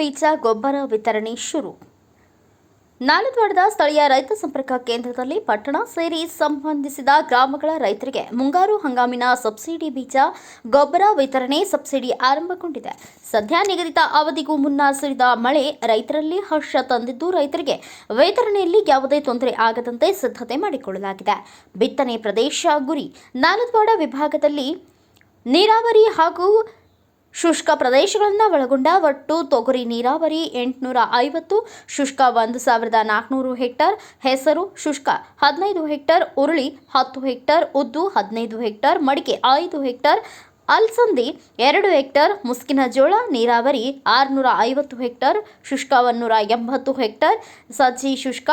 ಬೀಜ ಗೊಬ್ಬರ ವಿತರಣೆ ಶುರು. ನಾಲದ್ವಾಡದ ಸ್ಥಳೀಯ ರೈತ ಸಂಪರ್ಕ ಕೇಂದ್ರದಲ್ಲಿ ಪಟ್ಟಣ ಸೇರಿ ಸಂಬಂಧಿಸಿದ ಗ್ರಾಮಗಳ ರೈತರಿಗೆ ಮುಂಗಾರು ಹಂಗಾಮಿನ ಸಬ್ಸಿಡಿ ಬೀಜ ಗೊಬ್ಬರ ವಿತರಣೆ ಸಬ್ಸಿಡಿ ಆರಂಭಗೊಂಡಿದೆ. ಸದ್ಯ ನಿಗದಿತ ಅವಧಿಗೂ ಮುನ್ನ ಸುರಿದ ಮಳೆ ರೈತರಲ್ಲಿ ಹರ್ಷ ತಂದಿದ್ದು ರೈತರಿಗೆ ವಿತರಣೆಯಲ್ಲಿ ಯಾವುದೇ ತೊಂದರೆ ಆಗದಂತೆ ಸಿದ್ಧತೆ ಮಾಡಿಕೊಳ್ಳಲಾಗಿದೆ. ಬಿತ್ತನೆ ಪ್ರದೇಶ ಗುರಿ ನಾಲ್ವಾಡ ವಿಭಾಗದಲ್ಲಿ ನೀರಾವರಿ ಹಾಗೂ ಶುಷ್ಕ ಪ್ರದೇಶಗಳನ್ನು ಒಳಗೊಂಡ ಒಟ್ಟು ತೊಗರಿ ನೀರಾವರಿ ಎಂಟುನೂರ ಐವತ್ತು, ಶುಷ್ಕ ಒಂದು ಸಾವಿರದ ನಾಲ್ಕುನೂರು ಹೆಕ್ಟರ್, ಹೆಸರು ಶುಷ್ಕ ಹದಿನೈದು ಹೆಕ್ಟರ್, ಉರುಳಿ ಹತ್ತು ಹೆಕ್ಟರ್, ಉದ್ದು ಹದಿನೈದು ಹೆಕ್ಟರ್, ಮಡಿಕೆ ಐದು ಹೆಕ್ಟರ್, ಅಲ್ಸಂದಿ ಎರಡು ಹೆಕ್ಟರ್, ಮುಸ್ಕಿನ ಜೋಳ ನೀರಾವರಿ ಆರುನೂರ ಐವತ್ತು ಹೆಕ್ಟರ್, ಶುಷ್ಕ ಒಂದೂರ ಎಂಬತ್ತು ಹೆಕ್ಟರ್, ಸಜ್ಜಿ ಶುಷ್ಕ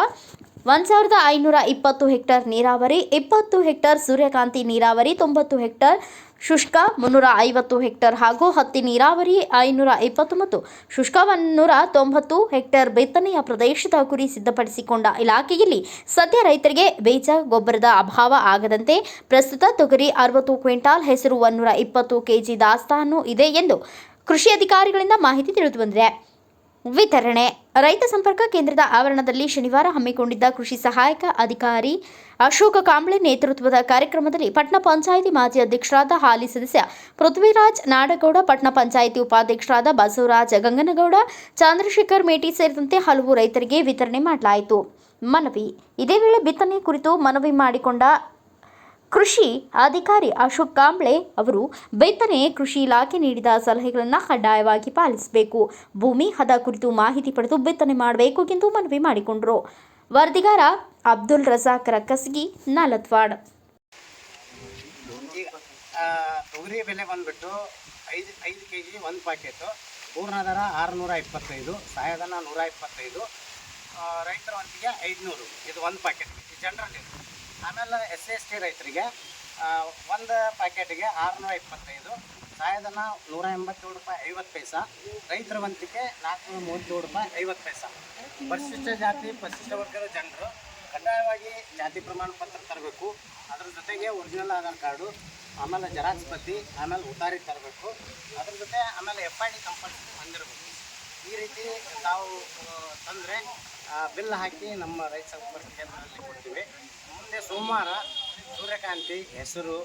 ಒಂದು ಸಾವಿರದ ಐನೂರ ಇಪ್ಪತ್ತು ಹೆಕ್ಟರ್ ನೀರಾವರಿ, ಇಪ್ಪತ್ತು ಹೆಕ್ಟರ್ ಸೂರ್ಯಕಾಂತಿ ನೀರಾವರಿ, ತೊಂಬತ್ತು ಹೆಕ್ಟರ್ ಶುಷ್ಕ ಮುನ್ನೂರ ಐವತ್ತು ಹೆಕ್ಟರ್ ಹಾಗೂ ಹತ್ತಿ ನೀರಾವರಿ ಐನೂರ ಇಪ್ಪತ್ತು ಮತ್ತು ಶುಷ್ಕ ಒಂದೂರ ತೊಂಬತ್ತು ಹೆಕ್ಟರ್ ಬಿತ್ತನೆಯ ಪ್ರದೇಶದ ಗುರಿ ಸಿದ್ಧಪಡಿಸಿಕೊಂಡ ಇಲಾಖೆಯಲ್ಲಿ ಸದ್ಯ ರೈತರಿಗೆ ಬೀಜ, ಗೊಬ್ಬರದ ಅಭಾವ ಆಗದಂತೆ ಪ್ರಸ್ತುತ ತೊಗರಿ ಅರವತ್ತು ಕ್ವಿಂಟಾಲ್, ಹೆಸರು ಒಂದೂರ ಇಪ್ಪತ್ತು ಕೆಜಿ ದಾಸ್ತಾನು ಇದೆ ಎಂದು ಕೃಷಿ ಅಧಿಕಾರಿಗಳಿಂದ ಮಾಹಿತಿ ತಿಳಿದುಬಂದಿದೆ ವಿತರಣೆ. ರೈತ ಸಂಪರ್ಕ ಕೇಂದ್ರದ ಆವರಣದಲ್ಲಿ ಶನಿವಾರ ಹಮ್ಮಿಕೊಂಡಿದ್ದ ಕೃಷಿ ಸಹಾಯಕ ಅಧಿಕಾರಿ ಅಶೋಕ ಕಾಂಬ್ಳೆ ನೇತೃತ್ವದ ಕಾರ್ಯಕ್ರಮದಲ್ಲಿ ಪಟ್ಟಣ ಪಂಚಾಯಿತಿ ಮಾಜಿ ಅಧ್ಯಕ್ಷರಾದ ಹಾಲಿ ಸದಸ್ಯ ಪೃಥ್ವಿರಾಜ್ ನಾಡಗೌಡ ಪಟ್ಟಣ ಪಂಚಾಯಿತಿ ಉಪಾಧ್ಯಕ್ಷರಾದ ಬಸವರಾಜ ಗಂಗನಗೌಡ, ಚಂದ್ರಶೇಖರ್ ಮೇಟಿ ಸೇರಿದಂತೆ ಹಲವು ರೈತರಿಗೆ ವಿತರಣೆ ಮಾಡಲಾಯಿತು. ಮನವಿ. ಇದೇ ವೇಳೆ ಬಿತ್ತನೆ ಕುರಿತು ಮನವಿ ಮಾಡಿಕೊಂಡ ಕೃಷಿ ಅಧಿಕಾರಿ ಅಶೋಕ್ ಕಾಂಬ್ಳೆ ಅವರು, ಬಿತ್ತನೆ ಕೃಷಿ ಇಲಾಖೆ ನೀಡಿದ ಸಲಹೆಗಳನ್ನು ಕಡ್ಡಾಯವಾಗಿ ಪಾಲಿಸಬೇಕು. ಭೂಮಿ, ಹದ ಕುರಿತು ಮಾಹಿತಿ ಪಡೆದು ಬಿತ್ತನೆ ಮಾಡಬೇಕು ಎಂದು ಮನವಿ ಮಾಡಿಕೊಂಡರು. ವರದಿಗಾರ ಅಬ್ದುಲ್ ರಜಾಕ್ ರಕ್ಕಸ್ಗಿ, ನಾಲತ್ವಾಡ್. ತೊಗರಿ ಬೆಲೆ ಬಂದ್ಬಿಟ್ಟು ಐದು ಐದು ಕೆ ಜಿ ಒಂದು ಪ್ಯಾಕೆಟು ಪೂರ್ಣಧಾರ ಆರುನೂರ ಇಪ್ಪತ್ತೈದು ಸಹಾಯಧನ ನೂರ ಇಪ್ಪತ್ತೈದು ರೈತರ ಒಂದಿಗೆ ಐದುನೂರು. ಇದು ಒಂದು ಪ್ಯಾಕೆಟ್ ಜನರಲ್ಲಿ ಆಮೇಲೆ ಎಸ್ ಎಸ್ ಟಿ ರೈತರಿಗೆ ಒಂದು ಪ್ಯಾಕೆಟ್ಗೆ ಆರುನೂರ ಇಪ್ಪತ್ತೈದು ಸಾಯಧನ ನೂರ ಎಂಬತ್ತೇಳು ರೂಪಾಯಿ ಐವತ್ತು ಪೈಸಾ, ರೈತರ ವಂತಿಗೆ ನಾಲ್ಕುನೂರ ಮೂವತ್ತೇಳು ರೂಪಾಯಿ ಐವತ್ತು ಪೈಸಾ. ಪರಿಶಿಷ್ಟ ಜಾತಿ, ಪರಿಶಿಷ್ಟ ವರ್ಗದ ಜನರು ಕಡ್ಡಾಯವಾಗಿ ಜಾತಿ ಪ್ರಮಾಣ ಪತ್ರ ತರಬೇಕು. ಅದ್ರ ಜೊತೆಗೆ ಒರಿಜಿನಲ್ ಆಧಾರ್ ಕಾರ್ಡು, ಆಮೇಲೆ ಜೆರಾಕ್ಸ್ ಪ್ರತಿ ಆಮೇಲೆ ಉತ್ತಾರಿ ತರಬೇಕು. ಅದ್ರ ಜೊತೆ ಆಮೇಲೆ ಎಫ್ ಐ ಡಿ ಕಂಪಲ್ಸರಿ ಹೊಂದಿರಬೇಕು. ಈ ರೀತಿ ತಾವು ತಂದರೆ ಬಿಲ್ ಹಾಕಿ ನಮ್ಮ ರೈತ ಸಂಪರ್ಕ ಕೇಂದ್ರದಲ್ಲಿ ಕೊಡ್ತೀವಿ. ಮುಂದೆ ಸೋಮವಾರ ಸೂರ್ಯಕಾಂತಿ, ಹೆಸರು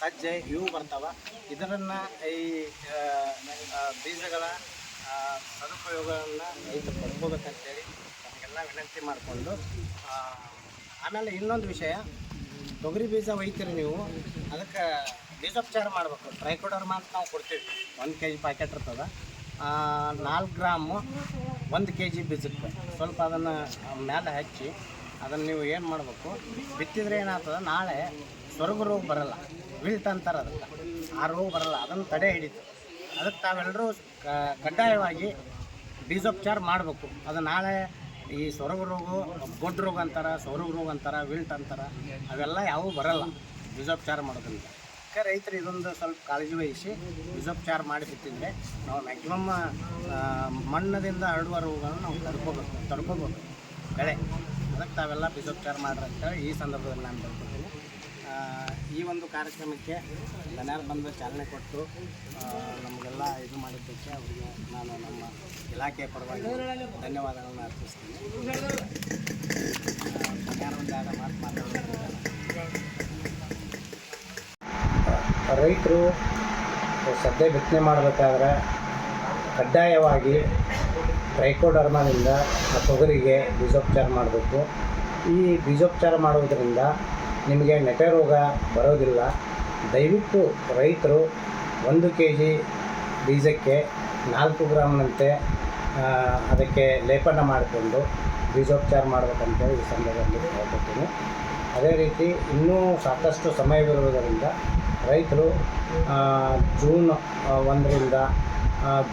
ಸಜ್ಜೆ ಇವು ಬರ್ತಾವೆ. ಇದರನ್ನು ಈ ಬೀಜಗಳ ಸದುಪಯೋಗವನ್ನು ರೈತರು ಪಡ್ಕೋಬೇಕಂತೇಳಿ ನಮಗೆಲ್ಲ ವಿನಂತಿ ಮಾಡಿಕೊಂಡು ಆಮೇಲೆ ಇನ್ನೊಂದು ವಿಷಯ, ತೊಗರಿ ಬೀಜ ಒಯ್ತೀರಿ ನೀವು, ಅದಕ್ಕೆ ಬೀಜೋಪಚಾರ ಮಾಡಬೇಕು. ಟ್ರೈಕೋಡರ್ಮ ಅಂತ ನಾವು ಕೊಡ್ತೀವಿ. ಒಂದು ಕೆ ಜಿ ಪ್ಯಾಕೆಟ್ ಇರ್ತದೆ ನಾಲ್ಕು ಗ್ರಾಮು ಒಂದು ಕೆ ಜಿ ಬೀಜಕ್ಕೆ ಸ್ವಲ್ಪ ಅದನ್ನು ಮೇಲೆ ಹಚ್ಚಿ ಅದನ್ನು ನೀವು ಏನು ಮಾಡಬೇಕು? ಬಿತ್ತಿದ್ರೆ ಏನಾಗ್ತದೆ? ನಾಳೆ ಸ್ವರ್ಗ ರೋಗ ಬರಲ್ಲ. ವಿಲ್ಟ್ ಅಂತಾರೆ ಅದಕ್ಕೆ. ಆ ರೋಗ ಬರಲ್ಲ. ಅದನ್ನು ತಡೆ ಹಿಡಿತು. ಅದಕ್ಕೆ ತಾವೆಲ್ಲರೂ ಕಡ್ಡಾಯವಾಗಿ ಬೀಜೋಪಚಾರ ಮಾಡಬೇಕು. ಅದು ನಾಳೆ ಈ ಸೊರಗು ರೋಗ ಗೊಡ್ಡ ರೋಗ ಅಂತಾರೆ, ಸೊರಗು ರೋಗ ಅಂತಾರೆ ವಿಲ್ಟ್ ಅಂತಾರೆ, ಅವೆಲ್ಲ ಯಾವೂ ಬರಲ್ಲ. ಬೀಜೋಪಚಾರ ಮಾಡೋದ್ರಿಂದ. ಅದಕ್ಕೆ ರೈತರು ಇದೊಂದು ಸ್ವಲ್ಪ ಕಾಳಜಿ ವಹಿಸಿ ಬೀಜೋಪಚಾರ ಮಾಡಿ ಬಿಟ್ಟಿದ್ರೆ ನಾವು ಮ್ಯಾಕ್ಸಿಮಮ್ ಮಣ್ಣದಿಂದ ಹರಡುವ ರೋಗಗಳನ್ನು ನಾವು ತಡ್ಕೋಬೇಕು ತಡ್ಕೋಬೋದು. ಬೆಳೆ. ಅದಕ್ಕೆ ತಾವೆಲ್ಲ ಬೀಜೋಪಚಾರ ಮಾಡ್ರಿ ಈ ಸಂದರ್ಭದಲ್ಲಿ ನಾನು ಬರ್ಕೊತೀನಿ ಆ, ಈ ಒಂದು ಕಾರ್ಯಕ್ರಮಕ್ಕೆ ಜನರು ಬಂದು ಚಾಲನೆ ಕೊಟ್ಟು ನಮಗೆಲ್ಲ ಇದು ಮಾಡಿದ್ದಕ್ಕೆ ಅವರಿಗೆ ನಾನು ನಮ್ಮ ಇಲಾಖೆಯ ಪರವಾಗಿ ಧನ್ಯವಾದಗಳನ್ನು ಅರ್ಪಿಸ್ತೀನಿ ಗಣ್ಯರು ಒಂದು ಎರಡು ಮಾತು ಮಾತಾಡೋದಿಲ್ಲ ರೈತರು ಸದ್ಯ ಬಿತ್ತನೆ ಮಾಡಬೇಕಾದ್ರೆ ಕಡ್ಡಾಯವಾಗಿ ಟ್ರೈಕೋಡರ್ಮಾದಿಂದ ಆ ತೊಗರಿಗೆ ಬೀಜೋಪಚಾರ ಮಾಡಬೇಕು. ಈ ಬೀಜೋಪಚಾರ ಮಾಡುವುದರಿಂದ ನಿಮಗೆ ನೆಟೆ ರೋಗ ಬರೋದಿಲ್ಲ. ದಯವಿಟ್ಟು ರೈತರು ಒಂದು ಕೆ ಜಿ ಬೀಜಕ್ಕೆ ನಾಲ್ಕು ಗ್ರಾಮ್ನಂತೆ ಅದಕ್ಕೆ ಲೇಪನ ಮಾಡಿಕೊಂಡು ಬೀಜೋಪಚಾರ ಮಾಡಬೇಕಂತೇಳಿ ಈ ಸಂದರ್ಭದಲ್ಲಿ ಹೇಳ್ಕೊತೀನಿ ಅದೇ ರೀತಿ ಇನ್ನೂ ಸಾಕಷ್ಟು ಸಮಯವಿರುವುದರಿಂದ ರೈತರು ಜೂನ್ ಒಂದರಿಂದ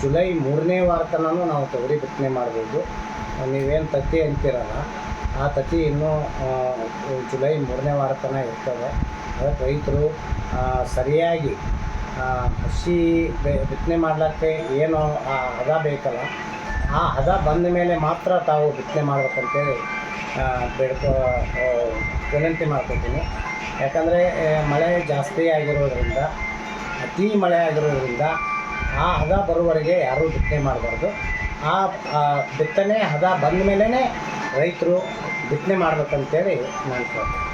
ಜುಲೈ ಮೂರನೇ ವಾರ ತನೂ ನಾವು ತೊಗರಿ ಬಿತ್ತನೆ ಮಾಡ್ಬೋದು. ನೀವೇನು ತತ್ತಿ ಅಂತೀರಲ್ಲ, ಆ ತತ್ತಿ ಇನ್ನೂ ಜುಲೈ ಮೂರನೇ ವಾರ ತನಕ ಇರ್ತದೆ ಅದಕ್ಕೆ ರೈತರು ಸರಿಯಾಗಿ ಹಸಿ ಬಿತ್ತನೆ ಮಾಡಲಿಕ್ಕೆ ಏನು, ಆ, ಹದ ಬೇಕಲ್ಲ, ಆ ಹದ ಬಂದ ಮೇಲೆ ಮಾತ್ರ ತಾವು ಬಿತ್ತನೆ ಮಾಡ್ಬೇಕಂತೇಳಿ ಬೇಡ್ಕೊ ವಿನಂತಿ ಮಾಡ್ಕೊತೀನಿ. ಯಾಕಂದರೆ ಮಳೆ ಜಾಸ್ತಿ ಆಗಿರೋದ್ರಿಂದ, ಅತಿ ಮಳೆ ಆಗಿರೋದ್ರಿಂದ ಆ ಹದ ಬರುವವರೆಗೆ ಯಾರೂ ಬಿತ್ತನೆ ಮಾಡಬಾರ್ದು. ಆ ಬಿತ್ತನೆ ಹದ ಬಂದ ಮೇಲೇ ರೈತರು ಬಿತ್ತನೆ ಮಾಡ್ಬೇಕಂತೇಳಿ ನಾನು ಕೇಳ್ತೀನಿ.